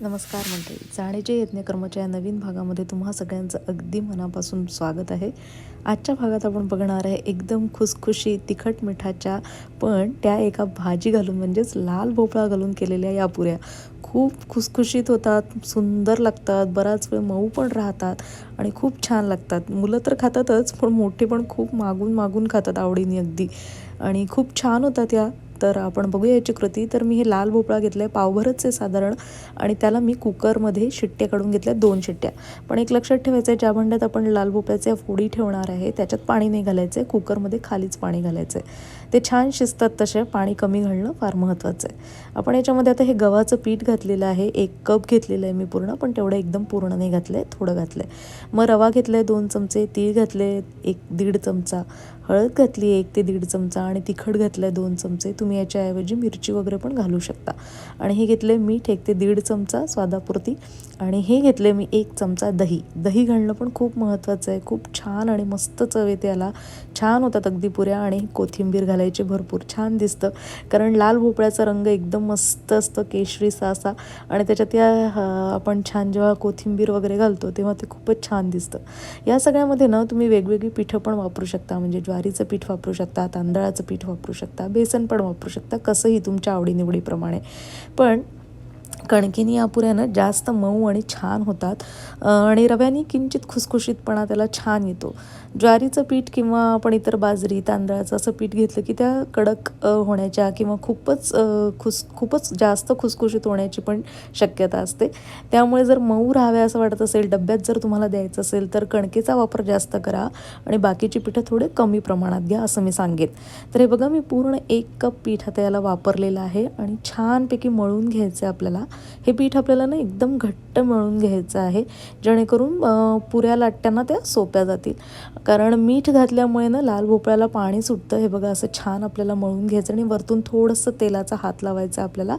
नमस्कार मंडळी. जाण्याचे यज्ञकर्माच्या या नवीन भागामध्ये तुम्हा सगळ्यांचं अगदी मनापासून स्वागत आहे. आजच्या भागात आपण बघणार आहे एकदम खुसखुशी तिखट मिठाच्या पण त्या एका भाजी घालून म्हणजेच लाल भोपळा घालून केलेल्या या पुऱ्या. खूप खुसखुशीत होतात सुंदर लागतात बराच वेळ मऊ पण राहतात आणि खूप छान लागतात. मुलं तर खातातच पण मोठे पण खूप मागून मागून खातात आवडीने अगदी. आणि खूप छान होतात या तर आपण बघूया याची कृती. तर मी हे लाल भोपळा घेतला आहे पावभरच आहे साधारण. आणि त्याला मी कुकरमध्ये शिट्ट्या काढून घेतल्या दोन शिट्ट्या. पण एक लक्षात ठेवायचं आहे ज्या भांड्यात आपण लाल भोपळ्याच्या फोडी ठेवणार आहे त्याच्यात पाणी नाही घालायचं आहे कुकरमध्ये खालीच पाणी घालायचं आहे ते छान शिजतात तसे पाणी कमी घालणं फार महत्त्वाचं आहे. आपण याच्यामध्ये आता हे गव्हाचं पीठ घातलेलं आहे. एक कप घेतलेलं आहे मी पूर्ण पण तेवढं एकदम पूर्ण नाही घातलं आहे थोडं घातलं आहे मग रवा घेतला आहे दोन चमचे तीळ घातले एक दीड चमचा. हळद घातली एक ते दीड चमचा आणि तिखट घातलं आहे दोन चमचे तुम्ही याच्याऐवजी मिरची वगैरे पण घालू शकता. आणि हे घेतलं आहे मीठ एक ते दीड चमचा स्वादापुरती आणि हे घेतले मी एक चमचा दही. दही घालणं पण खूप महत्त्वाचं आहे. खूप छान आणि मस्त चव येते याला. छान होतात अगदी पुऱ्या आणि कोथिंबीर घालायची भरपूर छान दिसतं. कारण लाल भोपळ्याचा रंग एकदम मस्त असतं केशरीसा असा आणि त्याच्यात या आपण छान जेव्हा कोथिंबीर वगैरे घालतो तेव्हा ते खूपच छान दिसतं. या सगळ्यामध्ये ना तुम्ही वेगवेगळी पिठं पण वापरू शकता. म्हणजे ज्वारीचं पीठ वापरू शकता तांदळाचं पीठ वापरू शकता बेसन पण वापरू शकता कसंही तुमच्या आवडीनिवडीप्रमाणे. पण कणकेनी अपुऱ्यानं जास्त मऊ आणि छान होतात. आणि रव्याने किंचित खुसखुशीतपणा त्याला छान येतो. ज्वारीचं पीठ किंवा आपण इतर बाजरी तांदळाचं असं पीठ घेतलं की त्या कडक होण्याच्या किंवा खूपच खुस खूपच जास्त खुसखुशीत होण्याची पण शक्यता असते. त्यामुळे जर मऊ राहाव्या असं वाटत असेल डब्यात जर तुम्हाला द्यायचं असेल तर कणकेचा वापर जास्त करा आणि बाकीची पिठं थोडे कमी प्रमाणात घ्या असं मी सांगेन. तर हे बघा मी पूर्ण एक कप पीठ आता याला वापरलेलं आहे आणि छानपैकी मळून घ्यायचं आहे आपल्याला. हे पीठ आपल्याला ना एकदम घट्ट मळून घ्यायचं आहे. जेणेकरून पुऱ्या लाटताना त्या सोप्या जातील. कारण मीठ घातल्यामुळे ना लाल भोपळ्याला पाणी सुटतं. हे बघा असं छान आपल्याला मळून घ्यायचं आणि वरतून थोडंसं तेलाचा हात लावायचा आपल्याला.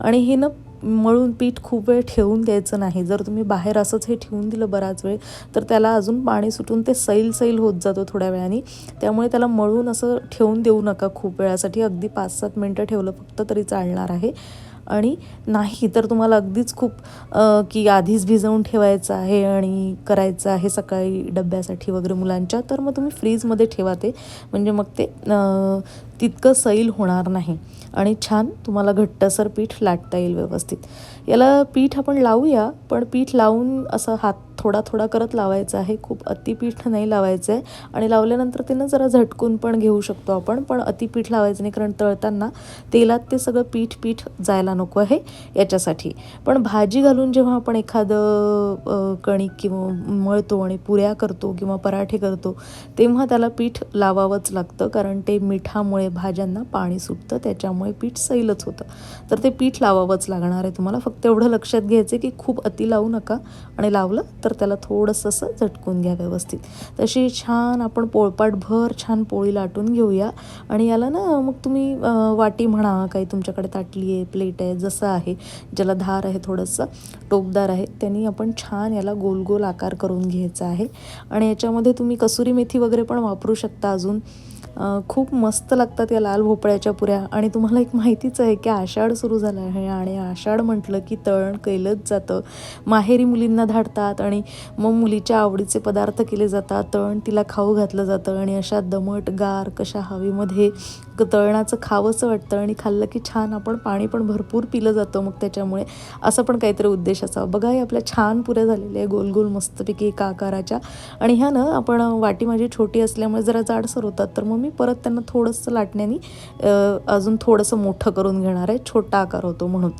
आणि हे ना मळून पीठ खूप वेळ ठेवून द्यायचं नाही. जर तुम्ही बाहेर असंच हे ठेवून दिलं बराच वेळ तर त्याला अजून पाणी सुटून ते सैल सैल होत जातो थोड्या वेळाने. त्यामुळे त्याला मळून असं ठेवून देऊ नका खूप वेळासाठी. अगदी पाच सात मिनटं ठेवलं फक्त तरी चालणार आहे. आणि नाही तर तुम्हाला अगदीच खूप की आधीच भिजवून ठेवायचं आहे आणि करायचं आहे सकाळी डब्यासाठी वगैरे मुलांच्या तर मग तुम्ही फ्रीजमध्ये ठेवा ते. म्हणजे मग ते तितकं सैल होणार नाही. आणि छान तुम्हाला घट्टसर पीठ लाटता येईल व्यवस्थित. याला पीठ आपण लावूया पण पीठ लावून असं हात थोडा थोडा करत लावायचा आहे. खूप अतिपीठ नाही लावायचं आहे आणि लावल्यानंतर ते ना जरा झटकून पण घेऊ शकतो आपण पण अतिपीठ लावायचं नाही कारण तळताना तेलात ते सगळं पीठ पीठ जायला नको आहे याच्यासाठी. पण भाजी घालून जेव्हा आपण एखादं कणिक किंवा मळतो आणि पुऱ्या करतो किंवा पराठे करतो तेव्हा त्याला पीठ लावावंच लागतं कारण ते मिठामुळे भाज्यांना पाणी सुटतं त्याच्यामुळे पीठ सैलच होतं. तर ते पीठ लावावंच लागणार आहे तुम्हाला. फक्त एवढं लक्षात घ्यायचं की खूप अति लावू नका आणि लावलं तर त्याला थोडंसं असं झटकून घ्या व्यवस्थित. तशी छान आपण पोळपाटभर छान पोळी लाटून घेऊया. आणि याला ना मग तुम्ही वाटी म्हणा काही तुमच्याकडे ताटली आहे प्लेट आहे जसं आहे ज्याला धार आहे थोडंसं टोपदार आहे त्यांनी आपण छान याला गोल गोल आकार करून घ्यायचा आहे. आणि याच्यामध्ये तुम्ही कसुरी मेथी वगैरे पण वापरू शकता अजून. खूप मस्त लागतात या लाल भोपळ्याच्या पुऱ्या. आणि तुम्हाला एक माहितीच आहे की आषाढ सुरू झाला आहे आणि आषाढ म्हटलं की तळण केलंच जातं. माहेरी मुलींना धाडतात आणि मग मुलीच्या आवडीचे पदार्थ केले जातात. तळण तिला खाऊ घातलं जातं आणि अशा दमट गार कशा हवेमध्ये तळणाचं खावंसं वाटतं आणि खाल्लं की छान आपण पाणी पण भरपूर पिलं जातं मग त्याच्यामुळे. असं पण काहीतरी उद्देश असावा. बघा हे आपल्या छान पुऱ्या झालेल्या आहे गोल गोल मस्तपैकी एका आकाराच्या. आणि ह्या ना आपण वाटी माझी छोटी असल्यामुळे जरा जाडसर होतात. तर मग मी. परत त्यांना थोडंसं लाटण्याने अजून थोडंसं मोठं करून घेणार आहे छोटा आकार होतो म्हणून.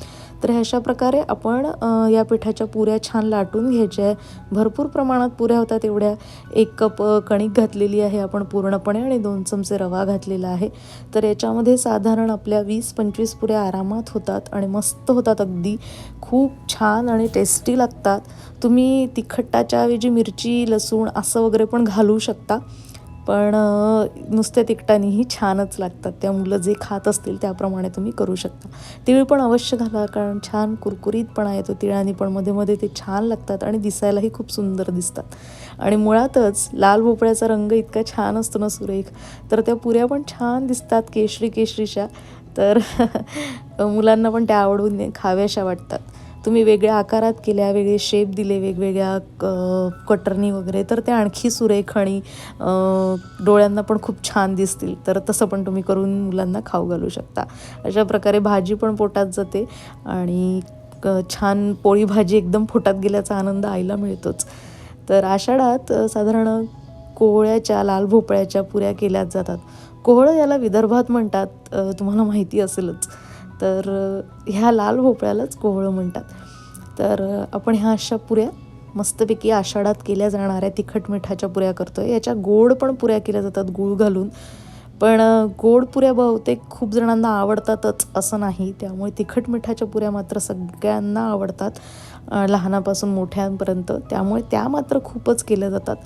तर अशा प्रकारे आपण या पिठाच्या पुऱ्या छान लाटून घ्यायच्या आहे. भरपूर प्रमाणात पुऱ्या होतात एवढ्या. एक कप कणिक घातलेली आहे आपण पूर्णपणे आणि दोन चमचे रवा घातलेला आहे. तर याच्यामध्ये साधारण आपल्या वीस पंचवीस पुऱ्या आरामात होतात आणि मस्त होतात अगदी. खूप छान आणि टेस्टी लागतात. तुम्ही तिखटाच्या ऐवजी मिरची लसूण असं वगैरे पण घालू शकता. पण नुसत्या तिकटानेही छानच लागतात. त्या मुलं जे खात असतील त्याप्रमाणे तुम्ही करू शकता. तिळ पण अवश्य घाला कारण छान कुरकुरीतपणा येतो तिळाने पण मध्ये मध्ये ते छान लागतात आणि दिसायलाही खूप सुंदर दिसतात. आणि मुळातच लाल भोपळ्याचा रंग इतका छान असतो ना सुरेख तर त्या पुऱ्या पण छान दिसतात केशरी केशरीच्या तर मुलांना पण त्या आवडून खाव्याशा वाटतात. तुम्ही वेगळ्या आकारात केल्या वेगळे शेप दिले वेगवेगळ्या क कटरनी वगैरे तर ते आणखी सुरेख आणि डोळ्यांना पण खूप छान दिसतील. तर तसं पण तुम्ही करून मुलांना खाऊ घालू शकता. अशा प्रकारे भाजी पण पोटात जाते आणि क- छान पोळी भाजी एकदम पोटात गेल्याचा आनंद आईला मिळतोच. तर आषाढात साधारण कोहळ्याच्या लाल भोपळ्याच्या पुऱ्या केल्या जातात. कोहळं याला विदर्भात म्हणतात तुम्हाला माहिती असेलच. तर ह्या लाल भोपळ्यालाच कोहळं म्हणतात. तर आपण ह्या अशा पुऱ्या मस्तपैकी आषाढात केल्या जाणाऱ्या तिखट मिठाच्या पुऱ्या करतोय. याच्या गोड पण पुऱ्या केल्या जातात गूळ घालून. पण गोड पुऱ्या बहुतेक खूप जणांना आवडतातच असं नाही. त्यामुळे तिखट मिठाच्या पुऱ्या मात्र सगळ्यांना आवडतात लहानापासून मोठ्यांपर्यंत. त्यामुळे त्या मात्र खूपच केल्या जातात.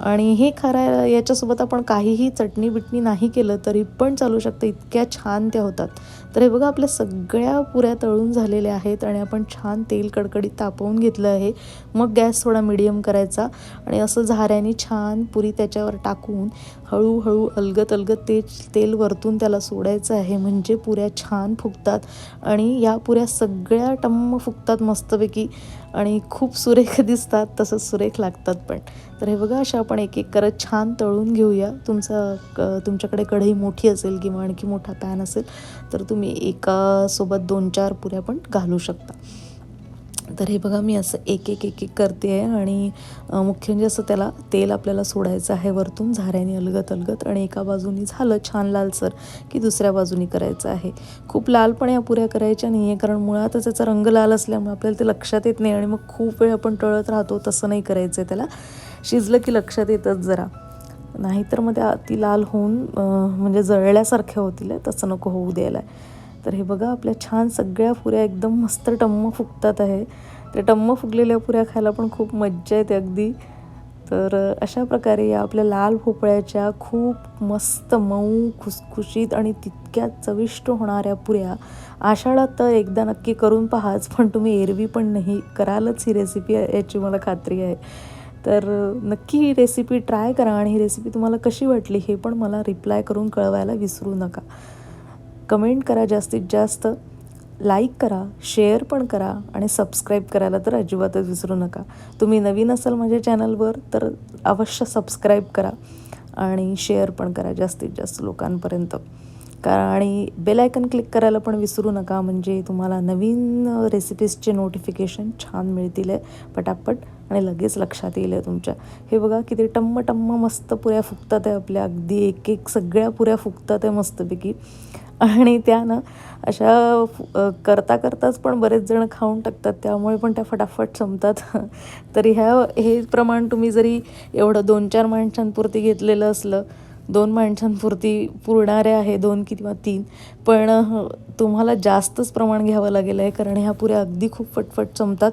आणि हे खरा याच्यासोबत आपण काहीही चटणी बिटणी नाही केलं तरी पण चालू शकतं. इतक्या छान त्या होतात. तर हे बघा आपल्या सगळ्या पुऱ्या तळून झालेल्या आहेत आणि आपण छान तेल कडकडीत तापवून घेतलं आहे. मग गॅस थोडा मिडियम करायचा आणि असं झाऱ्याने छान पुरी त्याच्यावर टाकून हळूहळू अलगत अलगत ते तेल वरतून त्याला सोडायचं आहे. म्हणजे पुऱ्या छान फुगतात आणि या पुऱ्या सगळ्या टम्म फुगतात मस्तपैकी. आणि खूप सुरेख दिसतात तसंच सुरेख लागतात पण. तर हे बघा अशा आपण एक एक करत छान तळून घेऊया. तुमचा क- तुमच्याकडे कढई मोठी असेल किंवा आणखी मोठा पॅन असेल तर तुम्ही एकासोबत दोन चार पुऱ्या पण घालू शकता. तर हे बघा मी असं एक एक एक एक करते आहे आणि मुख्य म्हणजे असं त्याला तेल आपल्याला सोडायचं आहे वरतून झाऱ्याने अलगत अलगत आणि एका बाजूनी झालं छान लालसर की दुसऱ्या बाजूनी करायचं आहे. खूप लाल पण या पुऱ्या करायच्या नाही आहे कारण मुळातच त्याचा रंग लाल असल्यामुळे आपल्याला ते लक्षात येत नाही आणि मग खूप वेळ आपण टळत राहतो तसं नाही करायचं आहे त्याला. शिजलं की लक्षात येतच जरा. नाहीतर मग त्या अति लाल होऊन म्हणजे जळल्यासारख्या होतील तसं नको होऊ द्यायला. तर हे बघा आपल्या छान सगळ्या पुऱ्या एकदम मस्त टम्म फुगतात आहे. त्या टम्म फुगलेल्या पुऱ्या खायला पण खूप मज्जा येते अगदी. तर अशा प्रकारे या आपल्या लाल भोपळ्याच्या खूप मस्त मऊ खुसखुशीत आणि तितक्या चविष्ट होणाऱ्या पुऱ्या आषाढात तर एकदा नक्की करून पहाच पण तुम्ही एरवी पण नाही करालच ही रेसिपी याची मला खात्री आहे. तर नक्की ही रेसिपी ट्राय करा आणि ही रेसिपी तुम्हाला कशी वाटली हे पण मला रिप्लाय करून कळवायला विसरू नका. कमेंट करा जास्तीत जास्त लाईक करा शेअर पण करा आणि सबस्क्राईब करायला तर अजिबातच विसरू नका. तुम्ही नवीन असाल माझ्या चॅनलवर तर अवश्य सबस्क्राईब करा आणि शेअर पण करा जास्तीत जास्त लोकांपर्यंत. कारण आणि बेलायकन क्लिक करायला पण विसरू नका म्हणजे तुम्हाला नवीन रेसिपीजचे नोटिफिकेशन छान मिळतील आहे पटापट आणि लगेच लक्षात येईल आहे तुमच्या. हे बघा किती टम्म टम्म मस्त पुऱ्या फुगतात आहे आपल्या. अगदी एक एक सगळ्या पुऱ्या फुगतात आहे मस्तपैकी. आणि त्या ना अशा करता करताच पण बरेच जण खाऊन टाकतात. त्यामुळे पण त्या फटाफट संपतात. तरी ह्या हे प्रमाण तुम्ही जरी एवढं दोन चार माणसांपुरती घेतलेलं असलं दोन माणसांपुरती पुरणाऱ्या आहे दोन किंवा तीन पण तुम्हाला जास्तच प्रमाण घ्यावं लागेल आहे कारण ह्या पुऱ्या अगदी खूप फटफट संपतात.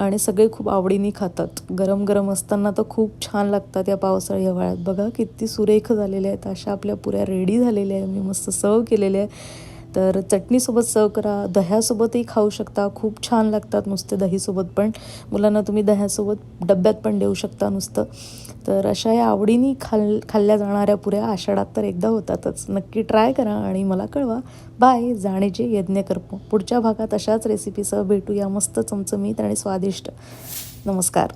आणि सगळे खूप आवडीने खातात. गरम गरम असताना तर खूप छान लागतात या पावसाळी हिवाळ्यात. बघा किती सुरेख झालेल्या आहेत. अशा आपल्या पुऱ्या रेडी झालेल्या आहे मी मस्त सर्व केलेल्या आहे तर चटणीसोबत सर्व करा दह्यासोबतही खाऊ शकता. खूप छान लागतात नुसते दहीसोबत पण. मुलांना तुम्ही दह्यासोबत डब्यात पण देऊ शकता नुसतं. तर अशा या आवडीने खाल खाल्ल्या जाणाऱ्या पुऱ्या आषाढात तर एकदा होतातच. नक्की ट्राय करा आणि मला कळवा. बाय. जाणीचे यज्ञ करपो. पुढच्या भागात अशाच रेसिपीसह भेटूया. मस्त चमचमीत आणि स्वादिष्ट. नमस्कार.